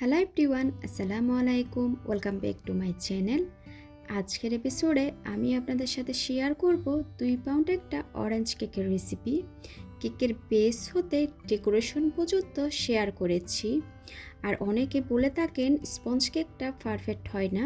Hello everyone আসসালামু আলাইকুম welcome back to my channel আজকের এপিসোডে আমি আপনাদের সাথে শেয়ার করব দুই পাউন্ড একটা অরেঞ্জ কেকের রেসিপি কেকের বেস হতে ডেকোরেশন পর্যন্ত শেয়ার করেছি। আর অনেকে বলে থাকেন স্পঞ্জ কেকটা পারফেক্ট হয় না।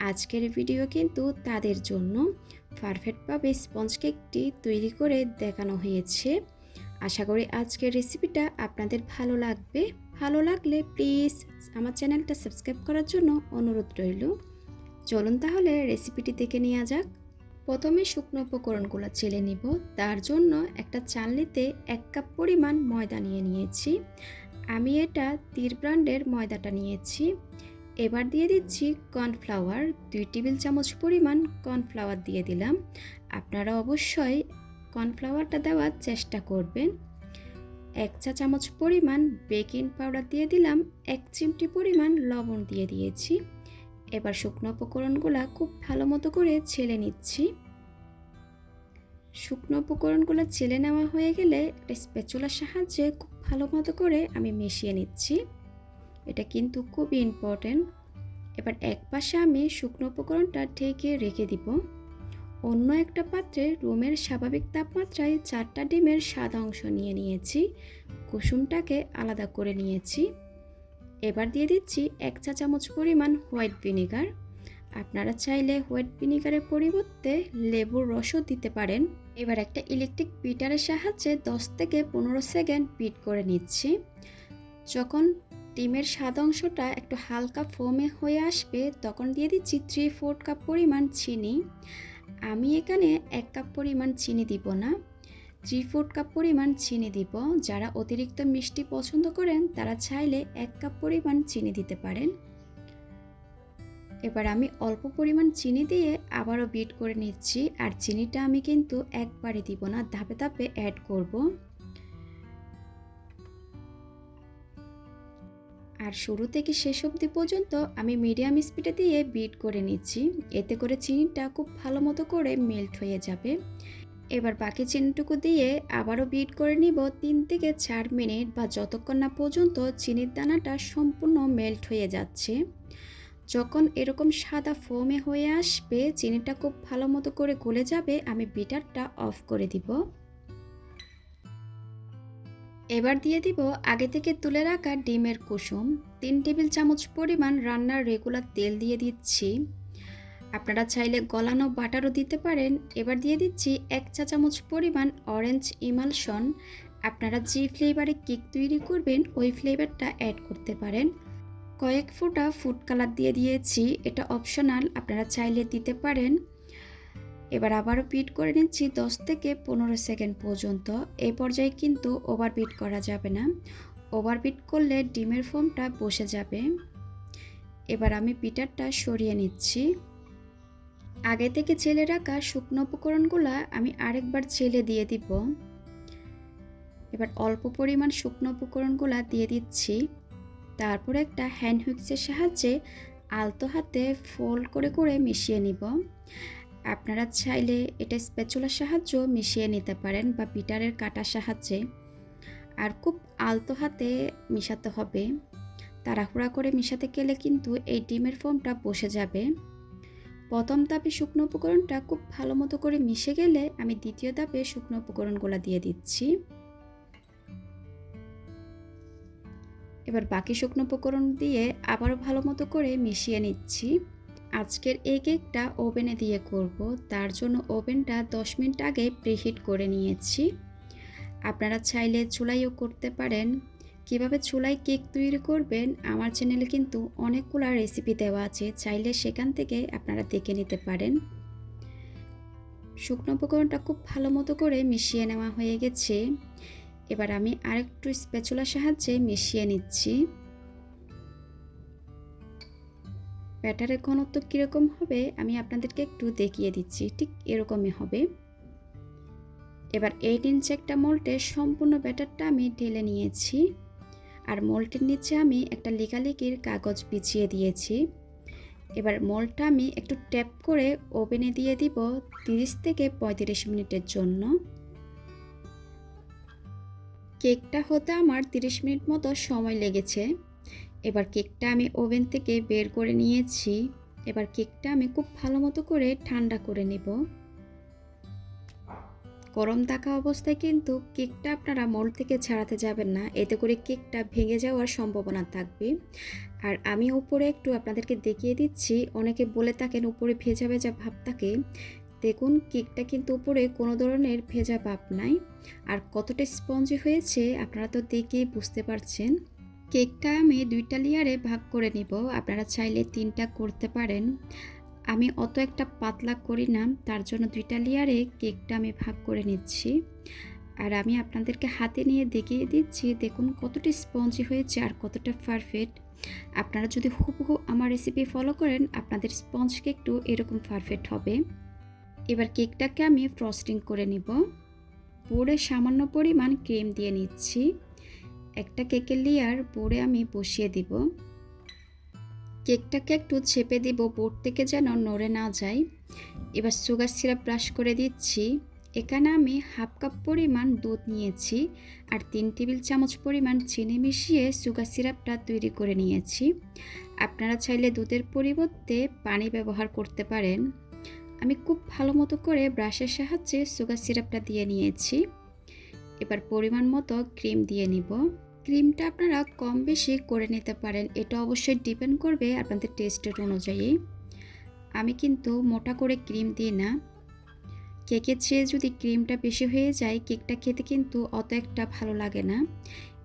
আজকের ভিডিও কিন্তু তাদের জন্য পারফেক্টভাবে স্পঞ্জ কেকটি তৈরি করে দেখানো হয়েছে। আশা করি আজকের রেসিপিটা আপনাদের ভালো লাগবে। ভালো লাগলে প্লিজ আমার চ্যানেলটা সাবস্ক্রাইব করার জন্য অনুরোধ রইল। চলুন তাহলে রেসিপিটি দেখে নেওয়া যাক। প্রথমে শুকনো উপকরণগুলো চেলে নিব। তার জন্য একটা চালনিতে এক কাপ পরিমাণ ময়দা নিয়ে নিয়েছি। আমি এটা তীর ব্র্যান্ডের ময়দাটা নিয়েছি। এবার দিয়ে দিচ্ছি কর্নফ্লাওয়ার। দুই টেবিল চামচ পরিমাণ কর্নফ্লাওয়ার দিয়ে দিলাম। আপনারা অবশ্যই কর্নফ্লাওয়ারটা দেওয়ার চেষ্টা করবেন। এক চা চামচ পরিমাণ বেকিং পাউডার দিয়ে দিলাম, এক চিমটি পরিমাণ লবণ দিয়ে দিয়েছি। এবার শুকনো উপকরণগুলো খুব ভালো মতো করে ছেলে নিচ্ছি। শুকনো উপকরণগুলো ছেলে নেওয়া হয়ে গেলে একটা স্প্যাচুলার সাহায্যে খুব ভালো মতো করে আমি মিশিয়ে নিচ্ছি। এটা কিন্তু খুবই ইম্পর্টেন্ট এবার এক পাশে আমি শুকনো উপকরণটা ঢেকে রেখে দিব। অন্য একটা পাত্রে রুমের স্বাভাবিক তাপমাত্রায় চারটা ডিমের সাদা অংশ নিয়ে নিয়েছি, কুসুমটাকে আলাদা করে নিয়েছি। এবার দিয়ে দিচ্ছি এক চা চামচ পরিমাণ হোয়াইট ভিনেগার। আপনারা চাইলে হোয়াইট ভিনেগারের পরিবর্তে লেবুর রসও দিতে পারেন। এবার একটা ইলেকট্রিক বিটারের সাহায্যে 10 থেকে পনেরো সেকেন্ড বিট করে নিচ্ছি। যখন ডিমের সাদা অংশটা একটু হালকা ফোমে হয়ে আসবে, তখন দিয়ে দিচ্ছি থ্রি ফোর্থ কাপ পরিমাণ চিনি। আমি এখানে এক কাপ পরিমাণ চিনি দিব না। থ্রি ফোর কাপ পরিমাণ চিনি দিব। যারা অতিরিক্ত মিষ্টি পছন্দ করেন, তারা চাইলে এক কাপ পরিমাণ চিনি দিতে পারেন। এবার আমি অল্প পরিমাণ চিনি দিয়ে আবারও বিট করে নিচ্ছি। আর চিনিটা আমি কিন্তু একবারে দিব না, ধাপে ধাপে অ্যাড করব। আর শুরু থেকে শেষ অবধি পর্যন্ত আমি মিডিয়াম স্পিডে দিয়ে বিট করে নিচ্ছি। এতে করে চিনিটা খুব ভালো মতো করে মেল্ট হয়ে যাবে। এবার বাকি চিনিটুকু দিয়ে আবারও বিট করে নিব তিন থেকে চার মিনিট বা যতক্ষণ না পর্যন্ত চিনির দানাটা সম্পূর্ণ মেল্ট হয়ে যাচ্ছে। যখন এরকম সাদা ফোমে হয়ে আসবে, চিনিটা খুব ভালো মতো করে গলে যাবে, আমি বিটারটা অফ করে দিব। এবার দিয়ে দিব আগে থেকে তুলে রাখা ডিমের কুসুম। তিন টেবিল চামচ পরিমাণ রান্নার রেগুলার তেল দিয়ে দিচ্ছি। আপনারা চাইলে গলানো বাটারও দিতে পারেন। এবার দিয়ে দিচ্ছি এক চা চামচ পরিমাণ অরেঞ্জ ইমালশন। আপনারা যে ফ্লেভারে কেক তৈরি করবেন, ওই ফ্লেভারটা অ্যাড করতে পারেন। কয়েক ফোঁটা ফুড কালার দিয়ে দিয়েছি। এটা অপশনাল, আপনারা চাইলে দিতে পারেন। এবার আবারও বিট করে নিচ্ছি দশ থেকে পনেরো সেকেন্ড পর্যন্ত। এই পর্যায়ে কিন্তু ওভারবিট করা যাবে না। ওভারবিট করলে ডিমের ফোমটা বসে যাবে। এবার আমি পিটারটা সরিয়ে নিচ্ছি। আগে থেকে ছেলে রাখা শুকনো উপকরণগুলো আমি আরেকবার ছেলে দিয়ে দিব। এবার অল্প পরিমাণ শুকনো উপকরণগুলো দিয়ে দিচ্ছি। তারপর একটা হ্যান্ড হুইক্সের সাহায্যে আলতো হাতে ফোল্ড করে করে মিশিয়ে নিব। আপনারা চাইলে এটা স্প্যাচুলার সাহায্য মিশিয়ে নিতে পারেন বা পিটারের কাটার সাহায্যে। আর খুব আলতো হাতে মিশাতে হবে। তাড়াহুড়া করে মিশাতে গেলে কিন্তু এই ডিমের ফোমটা বসে যাবে। প্রথম ধাপে শুকনো উপকরণটা খুব ভালো মতো করে মিশে গেলে আমি দ্বিতীয় ধাপে শুকনো উপকরণগুলো দিয়ে দিচ্ছি। এবার বাকি শুকনো উপকরণ দিয়ে আবারও ভালো মতো করে মিশিয়ে নিচ্ছি। আজকের এই কেকটা ওভেনে দিয়ে করব। তার জন্য ওভেনটা 10 মিনিট আগে প্রিহিট করে নিয়েছি। আপনারা চাইলে চুলাইও করতে পারেন। কীভাবে চুলায় কেক তৈরি করবেন, আমার চ্যানেলে কিন্তু অনেকগুলো রেসিপি দেওয়া আছে। চাইলে সেখান থেকে আপনারা দেখে নিতে পারেন। শুকনো উপকরণটা খুব ভালো মতো করে মিশিয়ে নেওয়া হয়ে গেছে। এবার আমি আরেকটু স্প্যাচুলার সাহায্যে মিশিয়ে নিচ্ছি। ব্যাটারের ঘনত্ব কীরকম হবে আমি আপনাদেরকে একটু দেখিয়ে দিচ্ছি, ঠিক এরকমই হবে। এবার এইট ইঞ্চ একটা মোল্টে সম্পূর্ণ ব্যাটারটা আমি ঢেলে নিয়েছি, আর মোল্টের নিচে আমি একটা লেখালেখির কাগজ বিছিয়ে দিয়েছি। এবার মোল্টটা আমি একটু ট্যাপ করে ওভেনে দিয়ে দিব তিরিশ থেকে পঁয়ত্রিশ মিনিটের জন্য। কেকটা হতে আমার তিরিশ মিনিট মতো সময় লেগেছে। এবার কেকটা আমি ওভেন থেকে বের করে নিয়েছি। এবার কেকটা আমি খুব ভালো মতো করে ঠান্ডা করে নেব। গরম থাকা অবস্থায় কিন্তু কেকটা আপনারা মোল্ড থেকে ছাড়াতে যাবেন না। এতে করে কেকটা ভেঙে যাওয়ার সম্ভাবনা থাকবে। আর আমি উপরে একটু আপনাদেরকে দেখিয়ে দিচ্ছি। অনেকে বলে থাকেন উপরে ভেজা ভেজা ভাব থাকে। দেখুন, কেকটা কিন্তু উপরে কোনো ধরনের ভেজা ভাব নাই। আর কতটা স্পঞ্জি হয়েছে আপনারা তো দেখেই বুঝতে পারছেন। কেকটা আমি দুইটা লেয়ারে ভাগ করে নিব। আপনারা চাইলে তিনটা করতে পারেন। আমি অত একটা পাতলা করি না, তার জন্য দুইটা লেয়ারে কেকটা আমি ভাগ করে নিচ্ছি। আর আমি আপনাদেরকে হাতে নিয়ে দেখিয়ে দিচ্ছি, দেখুন কতটা স্পঞ্জি হয়েছে আর কতটা পারফেক্ট আপনারা যদি হুবহু আমার রেসিপি ফলো করেন, আপনাদের স্পঞ্জ কেকটু এরকম পারফেক্ট হবে। এবার কেকটাকে আমি ফ্রস্টিং করে নিব। বোর্ডে সামান্য পরিমাণ ক্রিম দিয়ে নিচ্ছি। একটা কেকের লেয়ার বোর্ডে আমি বসিয়ে দিব। কেকটাকে একটু ছেপে দিব বোর্ড থেকে যেন নড়ে না যায়। এবার সুগার সিরাপ ব্রাশ করে দিচ্ছি। এখানে আমি হাফ কাপ পরিমাণ দুধ নিয়েছি আর তিন টেবিল চামচ পরিমাণ চিনি মিশিয়ে সুগার সিরাপটা তৈরি করে নিয়েছি। আপনারা চাইলে দুধের পরিবর্তে পানি ব্যবহার করতে পারেন। আমি খুব ভালো মতো করে ব্রাশের সাহায্যে সুগার সিরাপটা দিয়ে নিয়েছি। এবার পরিমাণ মতো ক্রিম দিয়ে নিব। ক্রিমটা আপনারা কম বেশি করে নিতে পারেন। এটা অবশ্যই ডিপেন্ড করবে আপনাদের টেস্টের অনুযায়ী। আমি কিন্তু মোটা করে ক্রিম দিই না। কেকের চেয়ে যদি ক্রিমটা বেশি হয়ে যায়, কেকটা খেতে কিন্তু অত একটা ভালো লাগে না।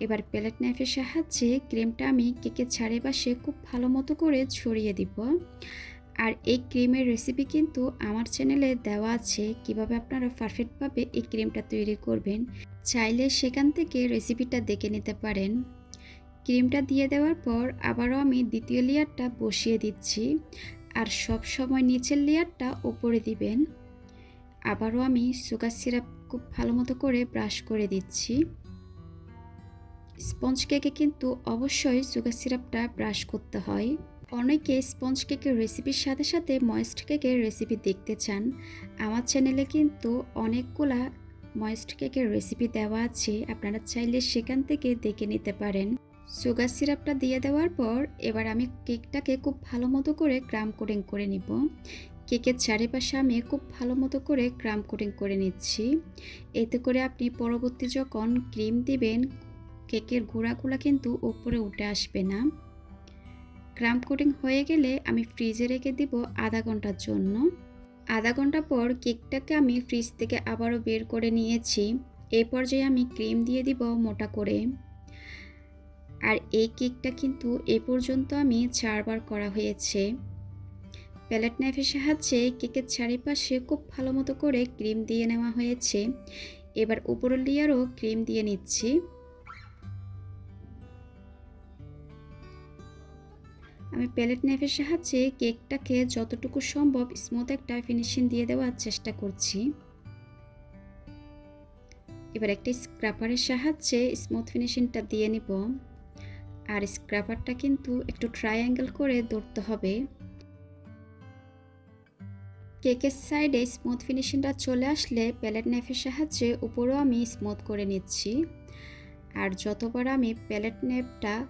এবার প্লেট নাইফের সাহায্যে ক্রিমটা আমি কেকের ছাড়ে পাশে খুব ভালো মতো করে ছড়িয়ে দিব। আর এই ক্রিমের রেসিপি কিন্তু আমার চ্যানেলে দেওয়া আছে কীভাবে আপনারা পারফেক্টভাবে এই ক্রিমটা তৈরি করবেন। চাইলে সেখান থেকে রেসিপিটা দেখে নিতে পারেন। ক্রিমটা দিয়ে দেওয়ার পর আবারও আমি দ্বিতীয় লেয়ারটা বসিয়ে দিচ্ছি আর সব সময় নিচের লেয়ারটা ওপরে দিবেন। আবারও আমি সুগার সিরাপ খুব ভালো মতো করে ব্রাশ করে দিচ্ছি। স্পঞ্জ কেকে কিন্তু অবশ্যই সুগার সিরাপটা ব্রাশ করতে হয়। অনেকে স্পঞ্জ কেকের রেসিপির সাথে সাথে ময়েস্ট কেকের রেসিপি দেখতে চান। আমার চ্যানেলে কিন্তু অনেকগুলা ময়েস্ট কেকের রেসিপি দেওয়া আছে, আপনারা চাইলে সেখান থেকে দেখে নিতে পারেন। সুগার সিরাপটা দিয়ে দেওয়ার পর এবার আমি কেকটাকে খুব ভালো মতো করে ক্রাম কোটিং করে নিব। কেকের চারিপাশে আমি খুব ভালো মতো করে ক্রাম কোটিং করে নিচ্ছি। এতে করে আপনি পরবর্তী যখন ক্রিম দিবেন, কেকের গোড়াগুলো কিন্তু ওপরে উঠে আসবে না। ক্রাম কোটিং হয়ে গেলে আমি ফ্রিজে রেখে দিব আধা ঘণ্টার জন্য। আধা ঘণ্টা পর কেকটাকে আমি ফ্রিজ থেকে আবারও বের করে নিয়েছি। এ পর্যায়ে আমি ক্রিম দিয়ে দিব মোটা করে। আর এই কেকটা কিন্তু এ পর্যন্ত আমি চারবার করা হয়েছে। প্যালেট নাইফের সাহায্যে কেকের চারিপাশে খুব ভালো মতো করে ক্রিম দিয়ে নেওয়া হয়েছে। এবার উপরের লেয়ারও ক্রিম দিয়ে নিচ্ছি। আমি প্যালেট নাইফের সাহায্যে কেকটাকে যতটুকু সম্ভব স্মুথ একটা ফিনিশিং দিয়ে দেওয়ার চেষ্টা করছি। এবার একটি স্ক্রাপারের সাহায্যে স্মুথ ফিনিশিংটা দিয়ে নিব। আর স্ক্রাপারটা কিন্তু একটু ট্রায়াঙ্গেল করে ধরতে হবে। কেকের সাইডে স্মুথ ফিনিশিংটা চলে আসলে প্যালেট নাইফের সাহায্যে উপরেও আমি স্মুথ করে নিচ্ছি। আর যতবার আমি প্যালেট নাইফটা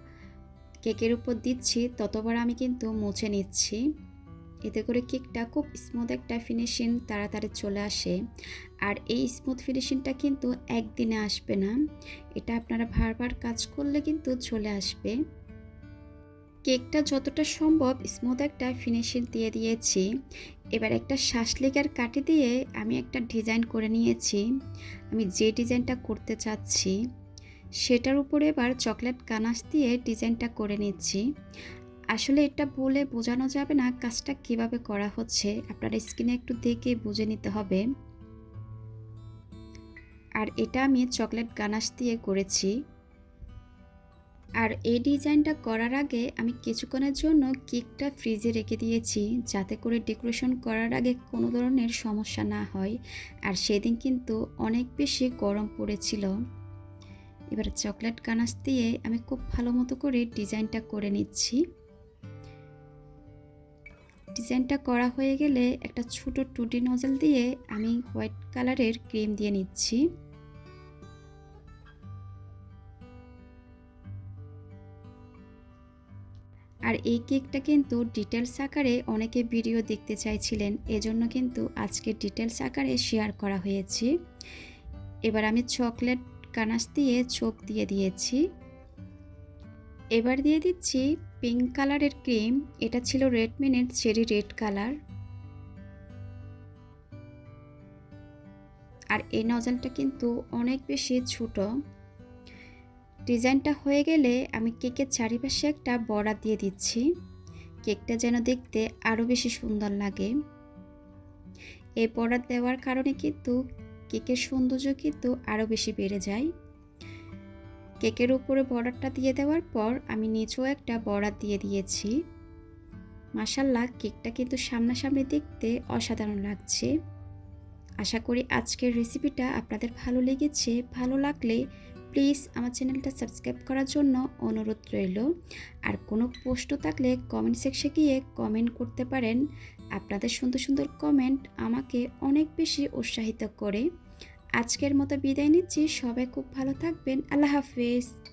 কেকের উপর দিচ্ছি, ততবার আমি কিন্তু মুছে নিচ্ছি। এতে করে কেকটা খুব স্মুথ একটা ফিনিশিং তাড়াতাড়ি চলে আসে। আর এই স্মুথ ফিনিশিংটা কিন্তু একদিনে আসবে না। এটা আপনারা বারবার কাজ করলে কিন্তু চলে আসবে। কেকটা যতটা সম্ভব স্মুথ একটা ফিনিশিং দিয়ে দিয়েছি। এবার একটা শ্বাসলেগার কাটি দিয়ে আমি একটা ডিজাইন করে নিয়েছি। আমি যে ডিজাইনটা করতে চাচ্ছি সেটার উপরে এবার চকলেট কানাস দিয়ে ডিজাইনটা করে নিচ্ছি। আসলে এটা বলে বোঝানো যাবে না কাজটা কীভাবে করা হচ্ছে। আপনার স্কিনে একটু দেখে বুঝে নিতে হবে। আর এটা আমি চকলেট গানাশ দিয়ে করেছি। আর এই ডিজাইনটা করার আগে আমি কিছুক্ষণের জন্য কেকটা ফ্রিজে রেখে দিয়েছি যাতে করে ডেকোরেশন করার আগে কোনো ধরনের সমস্যা না হয়। আর সেদিন কিন্তু অনেক বেশি গরম পড়েছিল। এবার চকলেট গানাস দিয়ে আমি খুব ভালো মতো করে ডিজাইনটা করে নিচ্ছি। ডিজাইনটা করা হয়ে গেলে একটা ছোট টুটি নজল দিয়ে আমি হোয়াইট কালারের ক্রিম দিয়ে নিচ্ছি। আর এই কেকটা কিন্তু ডিটেলস আকারে অনেকে ভিডিও দেখতে চাইছিলেন, এজন্য কিন্তু আজকে ডিটেলস আকারে শেয়ার করা হয়েছে। এবার আমি চকলেট কানাস দিয়ে চোখ দিয়ে দিয়েছি। এবার দিয়ে দিচ্ছি পিঙ্ক কালারের ক্রিম এটা ছিল রেড রেডমিনের চেরি রেড কালার আর এই নজলটা কিন্তু অনেক বেশি ছোট। ডিজাইনটা হয়ে গেলে আমি কেকের চারিপাশে একটা বর্ডার দিয়ে দিচ্ছি। কেকটা যেন দেখতে আরও বেশি সুন্দর লাগে। এই বর্ডার দেওয়ার কারণে কিন্তু কেকের সৌন্দর্য কিন্তু আরও বেশি বেড়ে যায়। কেকের উপরে বর্ডারটা দিয়ে দেওয়ার পর আমি নিচেও একটা বর্ডার দিয়ে দিয়েছি। মাসাল্লাহ কেকটা কিন্তু সামনাসামনি দেখতে অসাধারণ লাগছে। আশা করি আজকের রেসিপিটা আপনাদের ভালো লেগেছে। ভালো লাগলে প্লিজ আমার চ্যানেলটা সাবস্ক্রাইব করার জন্য অনুরোধ রইল। আর কোনো প্রশ্ন থাকলে কমেন্ট সেকশে গিয়ে কমেন্ট করতে পারেন। আপনাদের সুন্দর সুন্দর কমেন্ট আমাকে অনেক বেশি উৎসাহিত করে। আজকের মতো বিদায় নিচ্ছি। সবাই খুব ভালো থাকবেন। আল্লাহ হাফিজ।